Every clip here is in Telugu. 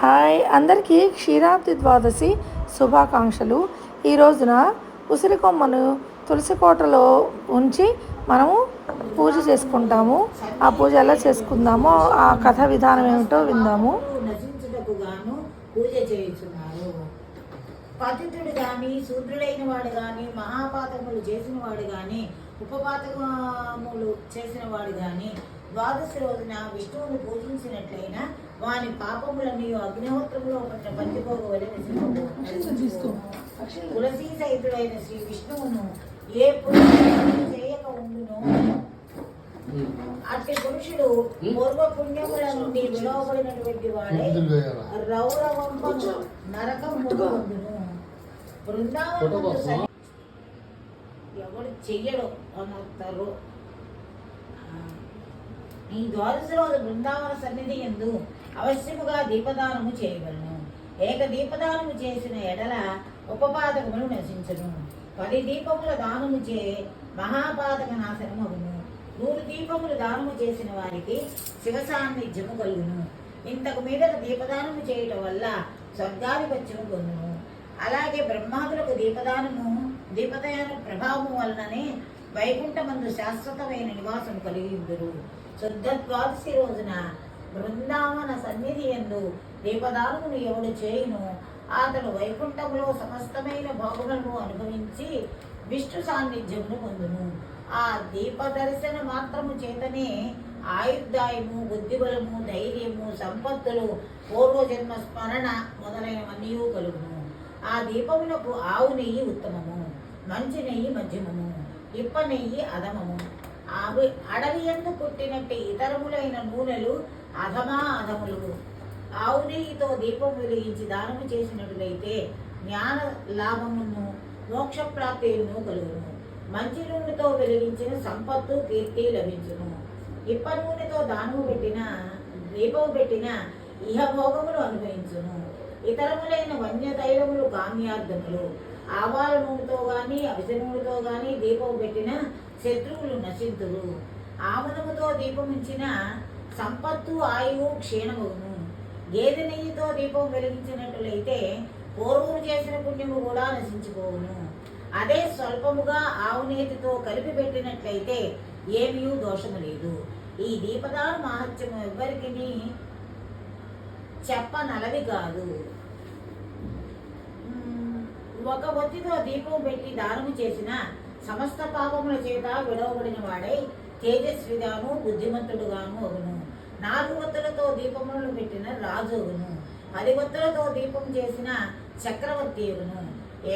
హాయ్ అందరికీ క్షీరాబ్ది ద్వాదశి శుభాకాంక్షలు. ఈ రోజున ఉసిరి కొమ్మను తులసి కోటలో ఉంచి మనము పూజ చేసుకుంటాము. ఆ పూజ ఎలా చేసుకుందామో ఆ కథ విధానం ఏమిటో విందాము. పూజ చేయుచున్నారు. పతితుడు కానీ శూద్రుడైన వాడు కానీ మహాపాతములు చేసిన వాడు కానీ ఉపపాతకములు చేసిన వాడు కానీ ద్వాదశి రోజున విష్ణువును పూజించినట్లయినా వాని పాపములని అగ్నిహోత్రంలో పంచిపోగవలె తులసీ సహితుడైన శ్రీ విష్ణువును ఏ పుణ్యం చేయక ఉండునో? అట్టి పురుషుడు పూర్వ పుణ్యముల నుండి విలువబడినటువంటి వాడే రౌరవంపము నరకం పొందును. బృందావనము సరి- ఎవడు చెయ్యడు అనంతరు ఈ ద్వాదశ రోజు బృందావన సన్నిధి ఎందు అవశ్యముగా దీపదానము చేయగలను ఏక దీపదానము చేసిన ఎడల ఉపపాదకములు నశించను. పది దీపముల దానము చే నాశనం అవును. నూరు దీపములు దానము చేసిన వారికి శివ సాన్నిధ్యము కలుగును. ఇంతకు మీద దీపదానము చేయటం వల్ల స్వర్గాధిపత్యం పొందును. అలాగే బ్రహ్మాదులకు దీపదానము దీపదాన ప్రభావం వలననే వైకుంఠమందు శాశ్వతమైన నివాసం కలిగి ఉందరు శుద్ధ ద్వాదశి రోజున బృందావన సన్నిధి ఎందు దీపదానమును ఎవడు చేయును? అతడు వైకుంఠములో సమస్తమైన భోగములను అనుభవించి విష్ణు సాన్నిధ్యమును పొందును. ఆ దీప దర్శన మాత్రము చేతనే ఆయుర్దాయము బుద్ధిబలము ధైర్యము సంపత్తులు పూర్వజన్మ స్మరణ మొదలైనవన్నీ కలుగును. ఆ దీపమునకు ఆవు నెయ్యి ఉత్తమము మంచి నెయ్యి మధ్యమము ఇప్ప నెయ్యి అధమము. అవి అడవి ఎందు పుట్టినట్టు ఇతరములైన నూనెలు అధమా అధములు ఆవు నెయ్యితో దీపం వెలిగించి దానము చేసినట్లయితే జ్ఞాన లాభమును మోక్షప్రాప్తిను కలుగును. మంచి నూనెతో వెలిగించిన సంపత్తు కీర్తి లభించును. ఇప్ప నూనెతో దానము పెట్టిన దీపము పెట్టిన ఇహభోగములు అనుభవించును. ఇతరములైన వన్య తైలములు కామ్యార్థములు ఆవాల నూనెతో కానీ అవిసె నూనెతో కానీ దీపం పెట్టిన శత్రువులు నశింతులు ఆమదముతో దీపముంచిన సంపత్తు ఆయువు క్షీణమగును. గేదె నెయ్యితో దీపం వెలిగించినట్లయితే పూర్వము చేసిన పుణ్యము కూడా నశించిపోవును. అదే స్వల్పముగా ఆవు నేతితో కలిపి పెట్టినట్లయితే ఏమీ దోషము లేదు. ఈ దీపదాన మహత్యము ఎవ్వరికి చెప్పనలవి కాదు. ఒక ఒత్తితో దీపం పెట్టి దానము చేసిన సమస్త పాపముల చేత విడవబడిన వాడై తేజస్విగాను బుద్ధిమంతుడుగాను అగును. నాలుగు ఒత్తులతో దీపములను పెట్టిన రాజు అగును. పది ఒత్తులతో దీపం చేసిన చక్రవర్తి అగును.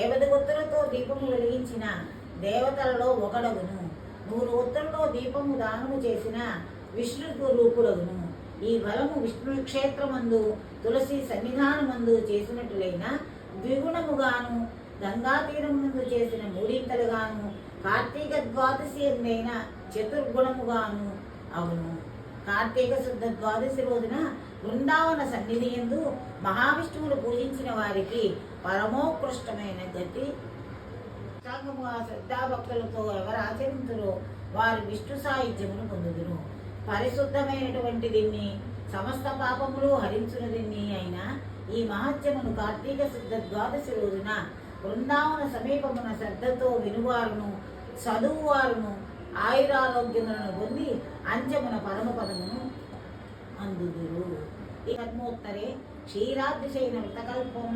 ఏవది ఒత్తులతో దీపము వెలిగించిన దేవతలలో ఒకడగును. నూరు ఒత్తులతో దీపము దానము చేసిన విష్ణు రూపుడగును. ఈ బలము విష్ణు క్షేత్రమందు తులసి సన్నిధానమందు చేసినట్లయినా ద్విగుణముగాను గంగా తీరమునందు చేసిన మూడింతలుగాను కార్తీక ద్వాదశి ఎందైన చతుర్గుణముగాను అవును. కార్తీక శుద్ధ ద్వాదశి రోజున బృందావన సన్నిధి ఎందు మహావిష్ణువును పూజించిన వారికి పరమోత్కృష్టమైన గతి. శ్రద్ధాభక్తులతో ఎవరు ఆచరించురో వారు విష్ణు సాహిత్యమును పొందుదురు. పరిశుద్ధమైనటువంటి దీన్ని సమస్త పాపములు హరించున దీన్ని అయినా ఈ మహత్యమును కార్తీక శుద్ధ ద్వాదశి రోజున బృందావన సమీపమున శ్రద్ధతో వినువారును చదువువారును ఆయురారోగ్యములను పొంది అంచమున పరమపదమును అందుదురు. ఈ పద్మోత్తరే క్షీరాద్రిశైన వితకల్పం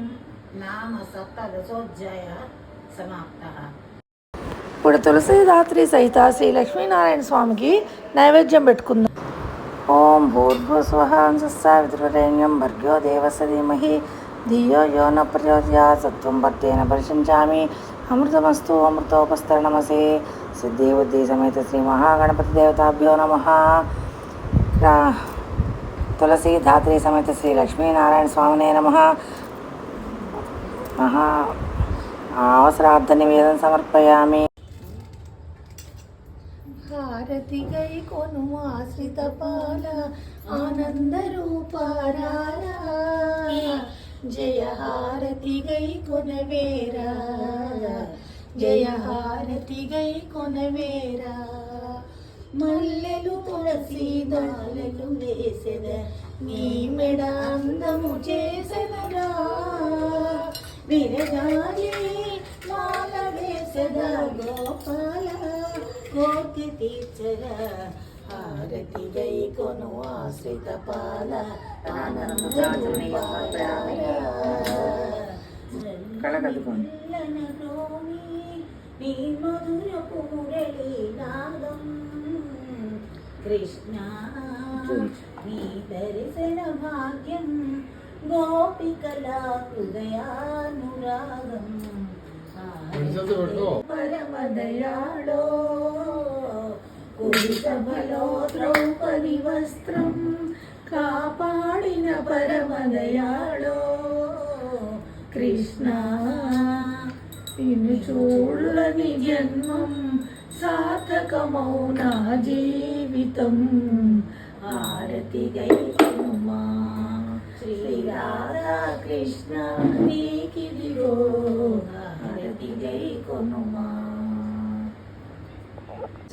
నామ సప్తదశోధ్యాయ సమాప్త. ఇప్పుడు తులసీదాత్రి సహిత శ్రీ లక్ష్మీనారాయణ స్వామికి నైవేద్యం పెట్టుకుందాం. ఓం భూర్భుస్వహంసస్సావితృరేణ్యం భర్గో దేవస ధీమహి ధియో యో న ప్రచోదయా సత్వం భక్తేన పరిశించామి అమృతమస్తు అమృతోపస్తరణమసే సిద్ధి బుద్ధి సమేత శ్రీ మహాగణపతి దేవతాభ్యో నమ తులసి ధాత్రి సమేత శ్రీ లక్ష్మీనారాయణ స్వామినే నమ మహా అవసరార్థ నివేదన సమర్పయామి హారతి గై కొను ఆశ్రిత పాల ఆనంద రూపారారా జయ హారతి గై కొనవేరా. జయ హారతి గై కొనవేరా. మల్లెలు తులసి దాలలు వేసెద నీ మెడ అందము చేసెదరా. విరగాలి మాల వేసెద గోపాల. కోర్కి తీర్చరా హారతి గై కొను ఆశ్రిత పాల ఆనంద కళ్ళకద్దుకోండి. నీ మధురపు మురళి నాదం. కృష్ణ నీ దర్శన భాగ్యం గోపికల హృదయానురాగం. కుడి సభలో ద్రౌపది వస్త్రం కాపాడిన పరమదయాళో కృష్ణ. నిన్ను చూడని జన్మం సార్థకమౌనా జీవితం. ఆరతి గైమా శ్రీ రాధా కృష్ణ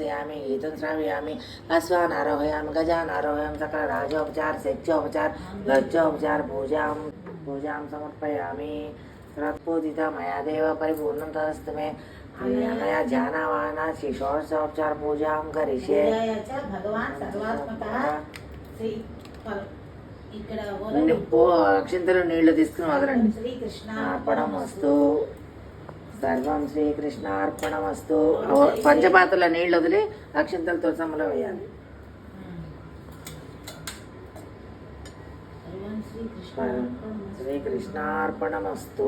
यामि गीतं श्रावयामि अश्वान् आरोहयामि गजान् आरोहयामि सकलराजोपचार सेच्योपचार गज्जोपचार पूजां पूजां समर्पयामि रत्पूजित मया देव परिपूर्णं तदस्तु मे मया ध्यानवाना श्री षोडशोपचार पूजां करिष्ये పూజాయాచ భగవాన్ సర్వాత్మక శ్రీ పర- ఇక్కడ నిప్పు అక్షింతలు నీళ్లు తీసుకుని వదలండి శ్రీకృష్ణ అర్పణమస్తు సర్వం శ్రీకృష్ణ అర్పణమస్తు. పంచపాత్రల నీళ్ళు వదిలి అక్షింతలతో సమలో వేయాలి. శ్రీకృష్ణ శ్రీకృష్ణార్పణమస్తు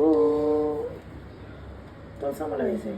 తులసమ్మలు వేసే